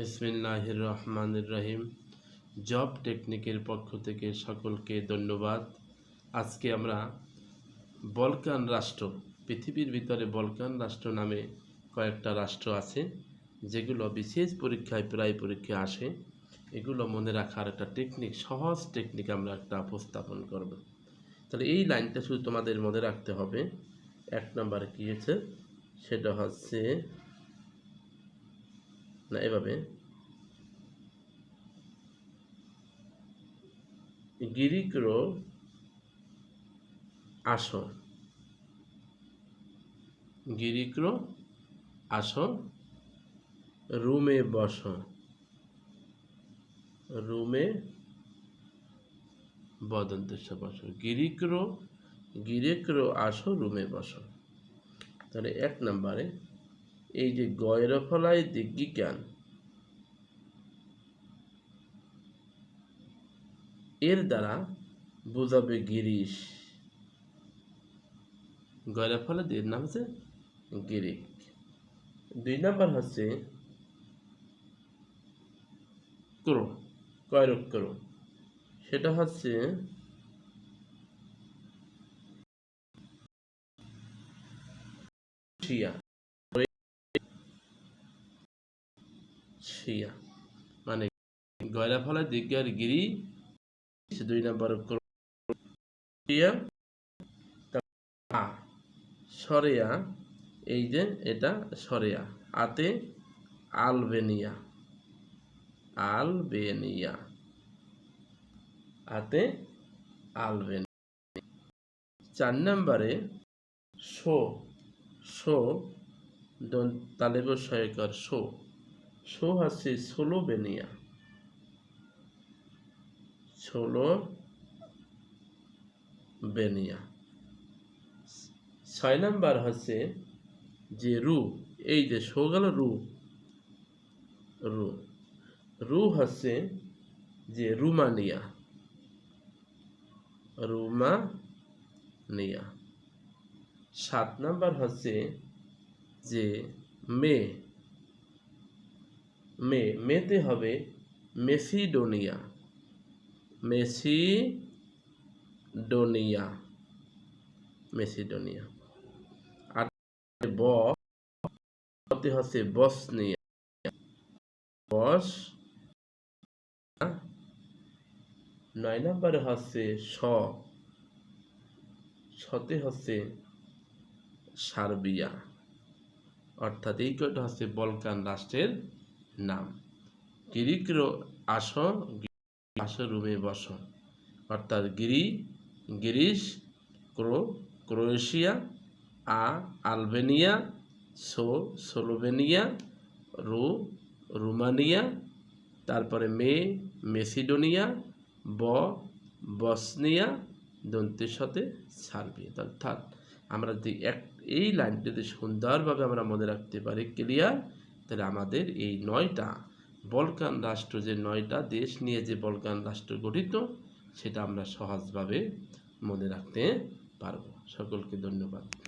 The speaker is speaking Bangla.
বিসমিল্লাহির রহমানির রহিম জব টেকনিকের পক্ষ থেকে সকলকে ধন্যবাদ। আজকে আমরা বলকান রাষ্ট্র, পৃথিবীর ভিতরে বলকান রাষ্ট্র নামে কয়েকটা রাষ্ট্র আছে, যেগুলো বিশেষ পরীক্ষায়, প্রায় পরীক্ষা আসে। এগুলো মনে রাখার একটা টেকনিক, সহজ টেকনিক আমরা একটা উপস্থাপন করব। তাহলে এই লাইনটা শুধু তোমাদের মনে রাখতে হবে। এক নম্বরে কী হয়েছে সেটা হচ্ছে না, এভাবে। গিরিক্র আসো গিরিক্র আসো রুমে বসো রুমে বদন্তেশ বসো গিরিক্র গিরিক্র আসো রুমে বসো তাহলে এক নম্বরে এই যে গয়রফলায় দিগ্গি জ্ঞান এর দ্বারা বোঝাবে গিরিশ। গয়রফলা এর নাম হচ্ছে গিরিক। দুই নাম্বার হচ্ছে ক্রো কয়রক ক্রো। সেটা হচ্ছে শিয়া। শিয়া। মানে গয়রা ফলা দিজ্ঞার গিরি দুই নম্বর সরেয়া, এই যে এটা সরেয়া। আতে আলবেনিয়া আলবেনিয়া। আতে আলবেনিয়া। চার নম্বরে শো শো তালেব সহায়কর শো। শো হচ্ছে সোলোবেনিয়া ষোলো বেনিয়া। ছয় নাম্বার হচ্ছে যে রু, এই যে শো গেল রু। রু রু হচ্ছে যে রুমানিয়া। রুমানিয়া। সাত নাম্বার হচ্ছে যে মে। মে, মেতে হবে মেসিডোনিয়া। মেসিডোনিয়া। মেসিডোনিয়া। আর ব হচ্ছে বসনিয়া। বস নয় নম্বরে হচ্ছে স। সতে হচ্ছে সার্বিয়া। অর্থাৎ এই কয়টা হচ্ছে বলকান রাষ্ট্রের নাম। গিরিক্র আস আস রুমে বস অর্থাৎ গিরি, গিরিশ, ক্রো, ক্রোয়েশিয়া, আ, আলবেনিয়া, সো, সোলোভেনিয়া, রু, রুমানিয়া, তারপরে মে, মেসিডোনিয়া, ব, বসনিয়া, দন্তের সাথে সার্বিয়া। অর্থাৎ আমরা যদি এক, এই লাইনটি যদি সুন্দরভাবে আমরা মনে রাখতে পারি, ক্লিয়ার? তাহলে আমাদের এই নয়টা বলকান রাষ্ট্র যে নয়টা দেশ নিয়ে যে বলকান রাষ্ট্র গঠিত, সেটা আমরা সহজভাবে মনে রাখতে পারব। সকলকে ধন্যবাদ।